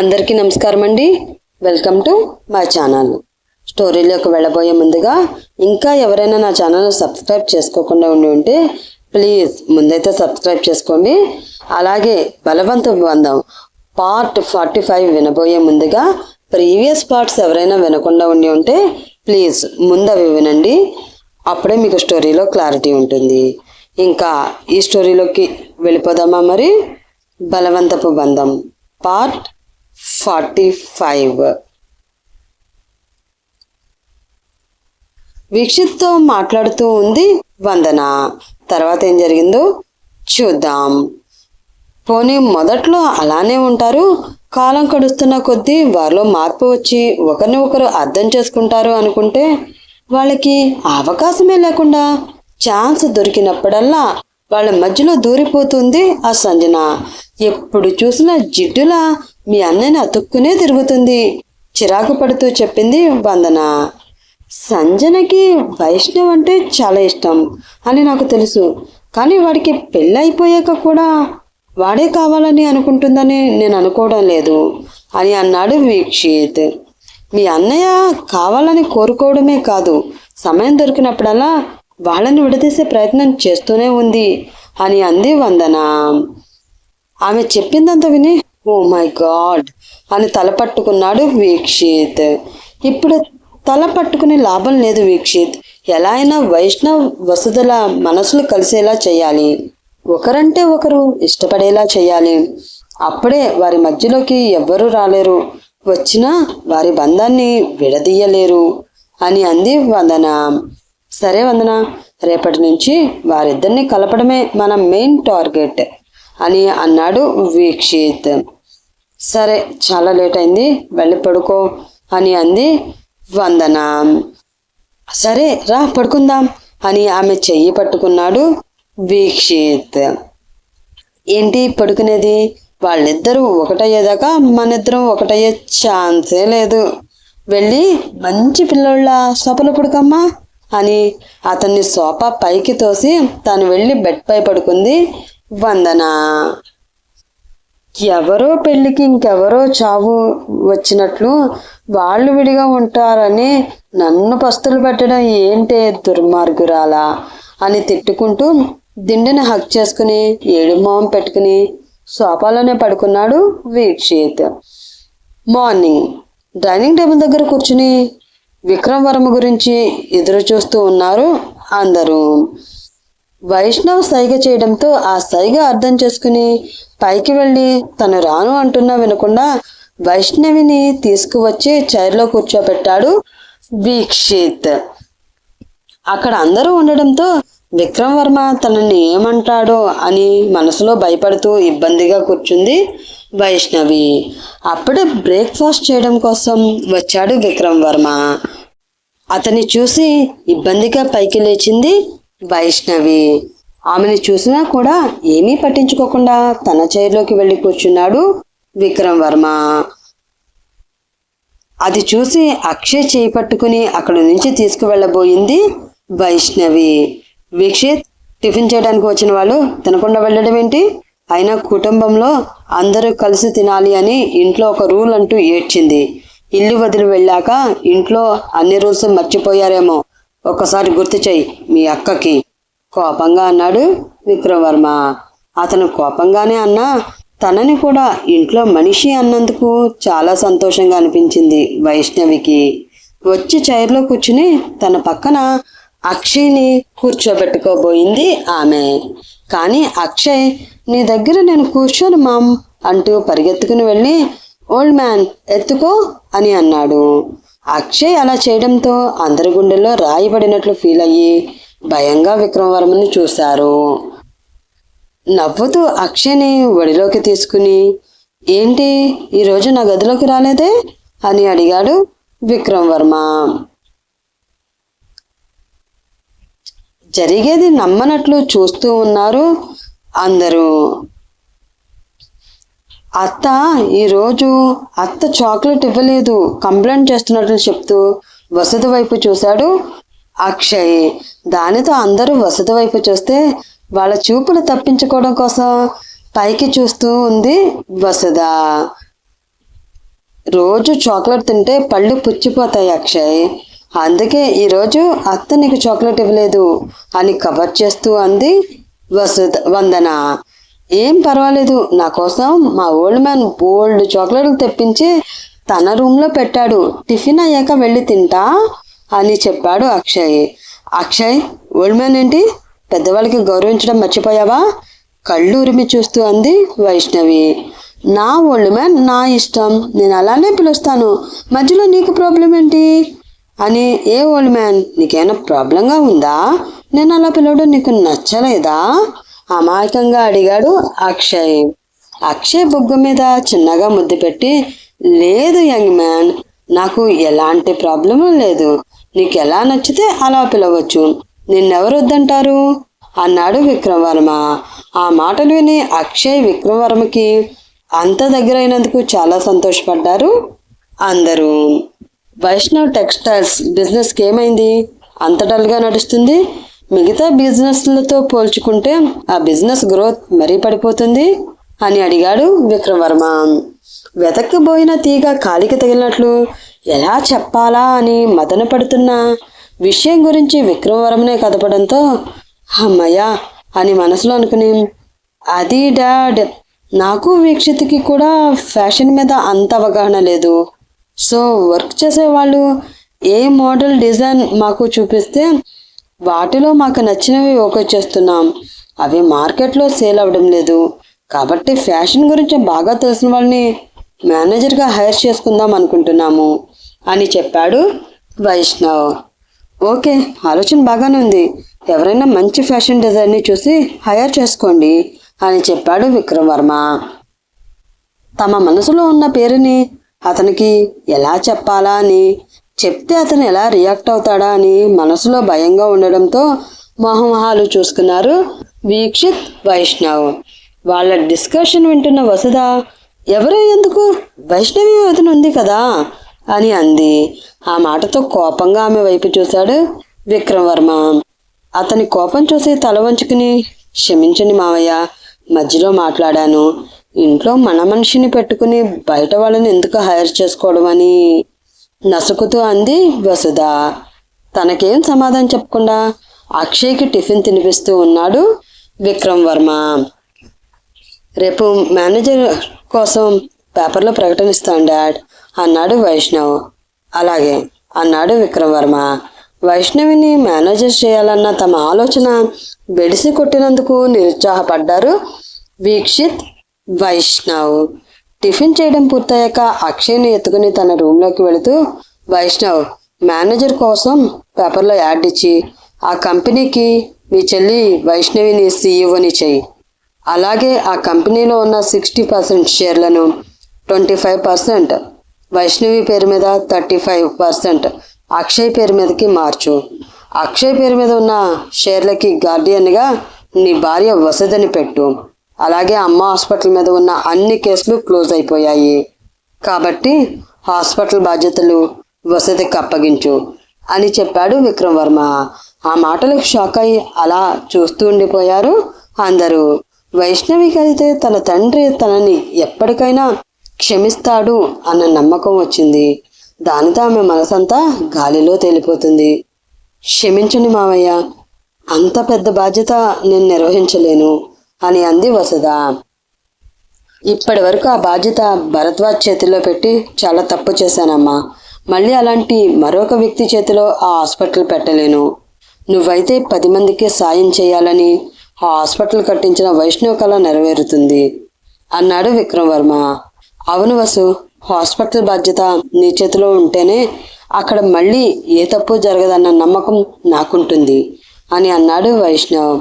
అందరికీ నమస్కారం అండి. వెల్కమ్ టు మై ఛానల్ స్టోరీలోకి వెళ్ళబోయే ముందుగా ఇంకా ఎవరైనా నా ఛానల్ సబ్స్క్రైబ్ చేసుకోకుండా ఉండి ఉంటే ప్లీజ్ ముందైతే సబ్స్క్రైబ్ చేసుకోండి. అలాగే బలవంత బంధం పార్ట్ ఫార్టీ ఫైవ్ వినబోయే ముందుగా ప్రీవియస్ పార్ట్స్ ఎవరైనా వినకుండా ఉండి ఉంటే ప్లీజ్ ముందు అవి వినండి. అప్పుడే మీకు స్టోరీలో క్లారిటీ ఉంటుంది. ఇంకా ఈ స్టోరీలోకి వెళ్ళిపోదామా మరి? బలవంతపు బంధం పార్ట్ ఫార్టీ ఫైవ్. వీక్షిత్తో మాట్లాడుతూ ఉంది వందన. తర్వాత ఏం జరిగిందో చూద్దాం. పోనీ మొదట్లో అలానే ఉంటారు? కాలం కడుస్తున్న కొద్దీ వారిలో మార్పు వచ్చి ఒకరిని ఒకరు అర్థం చేసుకుంటారు అనుకుంటే వాళ్ళకి అవకాశమే లేకుండా ఛాన్స్ దొరికినప్పుడల్లా వాళ్ళ మధ్యలో దూరిపోతుంది ఆ సంజన. ఎప్పుడు చూసినా జిడ్డులా మీ అన్నని అతుక్కునే తిరుగుతుంది. చిరాకు పడుతూ చెప్పింది వందన. సంజనకి వైష్ణవ్ అంటే చాలా ఇష్టం అని నాకు తెలుసు. కానీ వాడికి పెళ్ళి అయిపోయాక కూడా వాడే కావాలని అనుకుంటుందని నేను అనుకోవడం లేదు అని అన్నాడు వీక్షిత్. మీ అన్నయ్య కావాలని కోరుకోవడమే కాదు. సమయం దొరికినప్పుడల్లా వాళ్ళని విడదీసే ప్రయత్నం చేస్తూనే ఉంది అని అంది వందన. ఆమె చెప్పిందంత విని ఓ మై గాడ్ అని తల పట్టుకున్నాడు వీక్షిత్. ఇప్పుడు తల పట్టుకునే లాభం లేదు వీక్షిత్. ఎలా అయినా వైష్ణవ్ వసుధల మనసులు కలిసేలా చేయాలి. ఒకరంటే ఒకరు ఇష్టపడేలా చేయాలి. అప్పుడే వారి మధ్యలోకి ఎవ్వరూ రాలేరు. వచ్చినా వారి బంధాన్ని విడదీయలేరు అని అంది వందన. సరే వందన రేపటి నుంచి వారిద్దరిని కలపడమే మన మెయిన్ టార్గెట్ అని అన్నాడు వీక్షిత్. సరే చాలా లేట్ అయింది వెళ్ళి పడుకో అని అంది వందన. సరే రా పడుకుందాం అని ఆమె చెయ్యి పట్టుకున్నాడు వీక్షిత్. ఏంటి పడుకునేది? వాళ్ళిద్దరూ ఒకటయ్యేదాకా మనిద్దరం ఒకటయ్యే ఛాన్సే లేదు. వెళ్ళి మంచి పిల్లోళ్ళ సోపలు పడుకమ్మా. అని అతన్ని సోఫా పైకి తోసి తను వెళ్ళి బెడ్ పై పడుకుంది వందన. ఎవరో పెళ్ళికి ఇంకెవరో చావు వచ్చినట్లు వాళ్ళు విడిగా ఉంటారని నన్ను పస్తులు పెట్టడం ఏంటే దుర్మార్గురాలా అని తిట్టుకుంటూ దిండిని హక్ చేసుకుని ఏడు మొహం పెట్టుకుని సోఫాలోనే పడుకున్నాడు వీక్షిత్. మార్నింగ్. డైనింగ్ టేబుల్ దగ్గర కూర్చుని విక్రమ్ వర్మ గురించి ఎదురు చూస్తూ ఉన్నారు అందరూ. వైష్ణవ్ సైగ చేయడంతో ఆ సైగ అర్థం చేసుకుని పైకి వెళ్ళి తను రాను అంటున్నా వినకుండా వైష్ణవిని తీసుకువచ్చి చైర్లో కూర్చోబెట్టాడు వీక్షిత్. అక్కడ అందరూ ఉండడంతో విక్రమ్ వర్మ తనని ఏమంటాడో అని మనసులో భయపడుతూ ఇబ్బందిగా కూర్చుంది వైష్ణవి. అప్పుడే బ్రేక్ఫాస్ట్ చేయడం కోసం వచ్చాడు విక్రమ్ వర్మ. అతన్ని చూసి ఇబ్బందిగా పైకి లేచింది వైష్ణవి. ఆమెను చూసినా కూడా ఏమీ పట్టించుకోకుండా తన చైర్లోకి వెళ్ళి కూర్చున్నాడు విక్రమ్ వర్మ. అది చూసి అక్షయ్ చేయి పట్టుకుని అక్కడి నుంచి తీసుకువెళ్ళబోయింది వైష్ణవి. వీక్షిత్ టిఫిన్ చేయడానికి వచ్చిన వాళ్ళు తినకుండా వెళ్ళడం ఏంటి అయినా కుటుంబంలో అందరూ కలిసి తినాలి అని ఇంట్లో ఒక రూల్ అంటూ ఏడ్చింది. ఇల్లు వదిలి వెళ్ళాక ఇంట్లో అన్ని రూల్స్ మర్చిపోయారేమో. ఒక్కసారి గుర్తు చెయ్యి మీ అక్కకి. కోపంగా అన్నాడు విక్రమవర్మ అతను కోపంగానే అన్నా తనని కూడా ఇంట్లో మనిషి అన్నందుకు చాలా సంతోషంగా అనిపించింది వైష్ణవికి. వచ్చి చైర్లో కూర్చుని తన పక్కన అక్షయ్ని కూర్చోబెట్టుకోబోయింది ఆమె. కానీ అక్షయ్ నీ దగ్గర నేను కూర్చోను మామ్ అంటూ పరిగెత్తుకుని వెళ్ళి ఓల్డ్ మ్యాన్ ఎత్తుకో అని అన్నాడు. అక్షయ్ అలా చేయడంతో అందరి గుండెల్లో రాయిబడినట్లు ఫీల్ అయ్యి భయంగా విక్రమవర్మని చూశారు. నవ్వుతూ అక్షయ్ని ఒడిలోకి తీసుకుని ఏంటి ఈరోజు నా గదిలోకి రాలేదే? అని అడిగాడు విక్రమ్ వర్మ జరిగేది నమ్మనట్లు చూస్తూ ఉన్నారు అందరూ. అత్త ఈరోజు అత్త చాక్లెట్ ఇవ్వలేదు కంప్లైంట్ చేస్తున్నట్లు చెప్తూ వసతి వైపు చూశాడు అక్షయ్. దానితో అందరూ వసతి వైపు చూస్తే వాళ్ళ చూపులు తప్పించుకోవడం కోసం పైకి చూస్తూ ఉంది వసద రోజు చాక్లెట్ తింటే పళ్ళు పుచ్చిపోతాయి అక్షయ్. అందుకే ఈరోజు అత్త నీకు చాక్లెట్ ఇవ్వలేదు అని కవర్ చేస్తూ అంది వసుధ వందన. ఏం పర్వాలేదు నా కోసం మా ఓల్డ్ మ్యాన్ బోల్డ్ చాక్లెట్లు తెప్పించి తన రూమ్లో పెట్టాడు. టిఫిన్ అయ్యాక వెళ్ళి తింటా అని చెప్పాడు అక్షయ్. అక్షయ్ ఓల్డ్ మ్యాన్ ఏంటి? పెద్దవాళ్ళకి గౌరవించడం మర్చిపోయావా? కళ్ళు ఉరిమి చూస్తూ అంది వైష్ణవి. నా ఓల్డ్ మ్యాన్ నా ఇష్టం నేను అలానే పిలుస్తాను. మధ్యలో నీకు ప్రాబ్లం ఏంటి అని ఏ ఓల్డ్ మ్యాన్ నీకేమైనా ప్రాబ్లంగా ఉందా? నేను అలా పిలవడం నీకు నచ్చలేదా? అమాయకంగా అడిగాడు అక్షయ్. అక్షయ్ బుగ్గ మీద చిన్నగా ముద్దు పెట్టి లేదు యంగ్ మ్యాన్ నాకు ఎలాంటి ప్రాబ్లము లేదు. నీకు ఎలా నచ్చితే అలా పిలవచ్చు. నిన్నెవరు వద్దంటారు అన్నాడు విక్రమవర్మ ఆ మాటలు విని అక్షయ్ విక్రమవర్మకి అంత దగ్గరైనందుకు చాలా సంతోషపడ్డారు? అందరూ. వైష్ణవ్ టెక్స్టైల్స్ బిజినెస్కి ఏమైంది? అంత డల్గా నడుస్తుంది. మిగతా బిజినెస్లతో పోల్చుకుంటే ఆ బిజినెస్ గ్రోత్ మరీ పడిపోతుంది అని అడిగాడు విక్రమవర్మ వెతక్కిపోయిన తీగ కాలికి తగిలినట్లు ఎలా చెప్పాలా అని మదన పడుతున్న. విషయం గురించి విక్రమవర్మనే కదపడంతో అమ్మయ్యా అని మనసులో అనుకుని అది డాడ్ నాకు వీక్షిత్కి కూడా ఫ్యాషన్ మీద అంత అవగాహన లేదు. సో వర్క్ చేసేవాళ్ళు ఏ మోడల్ డిజైన్ మాకు చూపిస్తే వాటిలో మాకు నచ్చినవి ఓకే చేస్తున్నాం. అవి మార్కెట్లో సేల్ అవ్వడం లేదు. కాబట్టి ఫ్యాషన్ గురించి బాగా తెలిసిన వాళ్ళని మేనేజర్గా హైర్ చేసుకుందాం అనుకుంటున్నాము అని చెప్పాడు వైష్ణవ్. ఓకే ఆలోచన బాగానే ఉంది. ఎవరైనా మంచి ఫ్యాషన్ డిజైన్ని చూసి హైర్ చేసుకోండి అని చెప్పాడు విక్రమ్ వర్మ. తమ మనసులో ఉన్న పేరుని అతనికి ఎలా చెప్పాలా అని చెప్తే అతను ఎలా రియాక్ట్ అవుతాడా అని మనసులో భయంగా ఉండడంతో మొహమొహాలు చూసుకున్నారు వీక్షిత్ వైష్ణవ్. వాళ్ళ డిస్కషన్ వింటున్న వసుధ ఎవరు ఎందుకు? వైష్ణవి అతను ఉంది కదా అని అంది. ఆ మాటతో కోపంగా ఆమె వైపు చూశాడు విక్రమ్ వర్మ అతని కోపం చూసి తల వంచుకుని క్షమించండి మావయ్య మధ్యలో మాట్లాడాను. ఇంట్లో మన మనిషిని పెట్టుకుని బయట వాళ్ళని ఎందుకు హైర్ చేసుకోవడం అని నసుకుతూ అంది వసుధ. తనకేం సమాధానం చెప్పకుండా అక్షయ్కి టిఫిన్ తినిపిస్తూ ఉన్నాడు విక్రమ్ వర్మ రేపు మేనేజర్ కోసం పేపర్లో ప్రకటనిస్తాను డాడ్ అన్నాడు వైష్ణవ్. అలాగే అన్నాడు విక్రమ్ వర్మ వైష్ణవిని మేనేజర్ చేయాలన్న తమ ఆలోచన బెడిసి కొట్టినందుకు నిరుత్సాహపడ్డారు వీక్షిత్ వైష్ణవ్. టిఫిన్ చేయడం పూర్తయ్యాక అక్షయ్ని ఎత్తుకుని తన రూమ్లోకి వెళుతూ వైష్ణవ్ మేనేజర్ కోసం పేపర్లో యాడ్ ఇచ్చి ఆ కంపెనీకి మీ చెల్లి వైష్ణవిని సీఈఓని చెయ్యి అలాగే ఆ కంపెనీలో ఉన్న సిక్స్టీ పర్సెంట్ షేర్లను ట్వంటీ ఫైవ్ పర్సెంట్ వైష్ణవి పేరు మీద థర్టీ ఫైవ్ పర్సెంట్ అక్షయ్ పేరు మీదకి మార్చు. అక్షయ్ పేరు మీద ఉన్న షేర్లకి గార్డియన్గా నీ భార్య వసతిని పెట్టు. అలాగే అమ్మ హాస్పిటల్ మీద ఉన్న అన్ని కేసులు క్లోజ్ అయిపోయాయి. కాబట్టి హాస్పిటల్ బాధ్యతలు వసతికి అప్పగించు అని చెప్పాడు విక్రమ్ వర్మ ఆ మాటలకు షాక్ అయి అలా చూస్తూ ఉండిపోయారు అందరూ. వైష్ణవికి అయితే తన తండ్రి తనని ఎప్పటికైనా క్షమిస్తాడు అన్న నమ్మకం వచ్చింది. దానితో ఆమె మనసంతా గాలిలో తేలిపోతుంది. క్షమించండి మావయ్య అంత పెద్ద బాధ్యత నేను నిర్వహించలేను. అని అంది వసుధ. ఇప్పటి వరకు ఆ బాధ్యత భరద్వాజ్ చేతిలో పెట్టి చాలా తప్పు చేశానమ్మా. మళ్ళీ అలాంటి మరొక వ్యక్తి చేతిలో ఆ హాస్పిటల్ పెట్టలేను. నువ్వైతే పది మందికి సాయం చేయాలని ఆ హాస్పిటల్ కట్టించిన వైష్ణవ కళ నెరవేరుతుంది అన్నాడు విక్రమ్ వర్మ అవును వసు హాస్పిటల్ బాధ్యత నీ చేతిలో ఉంటేనే అక్కడ మళ్ళీ ఏ తప్పు జరగదన్న నమ్మకం నాకుంటుంది అని అన్నాడు వైష్ణవ్.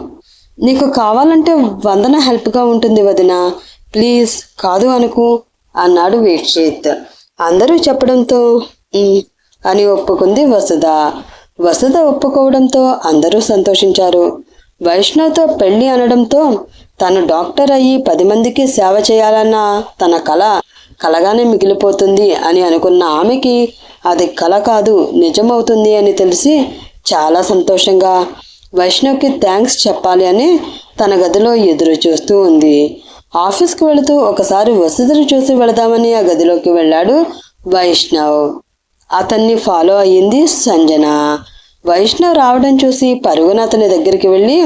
నీకు కావాలంటే వందన హెల్ప్గా ఉంటుంది వదిన. ప్లీజ్ కాదు అనుకు అన్నాడు వీక్షిత్. అందరూ చెప్పడంతో అని ఒప్పుకుంది వసుధ. వసుధ ఒప్పుకోవడంతో అందరూ సంతోషించారు. వైష్ణవ్తో పెళ్ళి అనడంతో తను డాక్టర్ అయ్యి పది మందికి సేవ చేయాలన్న తన కళ కలగానే మిగిలిపోతుంది అని అనుకున్న ఆమెకి అది కళ కాదు నిజమవుతుంది అని తెలిసి చాలా సంతోషంగా వైష్ణవ్కి థ్యాంక్స్ చెప్పాలి అని తన గదిలో ఎదురు చూస్తూ ఉంది. ఆఫీస్కి వెళుతూ ఒకసారి వసతిని చూసి వెళదామని ఆ గదిలోకి వెళ్ళాడు వైష్ణవ్. అతన్ని ఫాలో అయ్యింది సంజన. వైష్ణవ్ రావడం చూసి పరుగున అతని దగ్గరికి వెళ్ళి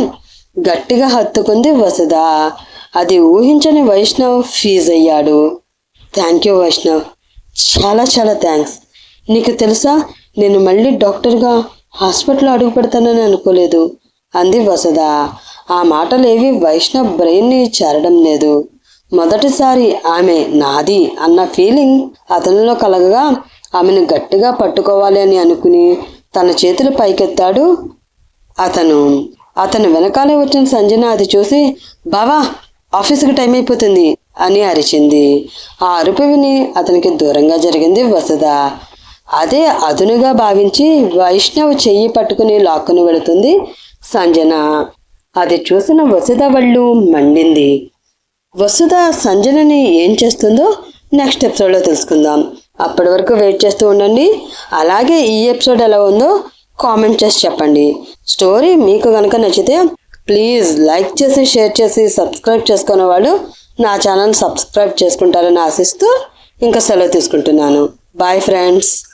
గట్టిగా హత్తుకుంది వసుధ. అది ఊహించని వైష్ణవ్ ఫీజ్ అయ్యాడు. Thank you Vaishnav. చాలా చాలా థ్యాంక్స్ నీకు తెలుసా? నేను మళ్ళీ డాక్టర్గా హాస్పిటల్లో అడుగు పెడతానని అనుకోలేదు. అంది వసద ఆ మాటలేవి వైష్ణవ్ బ్రెయిన్ని చేరడం లేదు. మొదటిసారి ఆమె నాది అన్న ఫీలింగ్ అతనిలో కలగగా ఆమెను గట్టిగా పట్టుకోవాలి అని అనుకుని తన చేతులు పైకెత్తాడు అతను. అతను వెనకాలే వచ్చిన సంజన అది చూసి బావా ఆఫీస్కి టైం అయిపోతుంది అని అరిచింది. ఆ అరుపు విని అతనికి దూరంగా జరిగింది వసద అదే అదునుగా భావించి వైష్ణవ్ చెయ్యి పట్టుకుని లాక్కుని వెళుతుంది సంజన. అది చూసిన వసుధ వళ్ళు మండింది. వసుధ సంజనని ఏం చేస్తుందో నెక్స్ట్ ఎపిసోడ్లో తెలుసుకుందాం. అప్పటి వరకు వెయిట్ చేస్తూ ఉండండి. అలాగే ఈ ఎపిసోడ్ ఎలా ఉందో కామెంట్ చేసి చెప్పండి. స్టోరీ మీకు కనుక నచ్చితే ప్లీజ్ లైక్ చేసి షేర్ చేసి సబ్స్క్రైబ్ చేసుకునే వాళ్ళు నా ఛానల్ సబ్స్క్రైబ్ చేసుకుంటారని ఆశిస్తూ ఇంకా సెలవు తీసుకుంటున్నాను. Bye friends.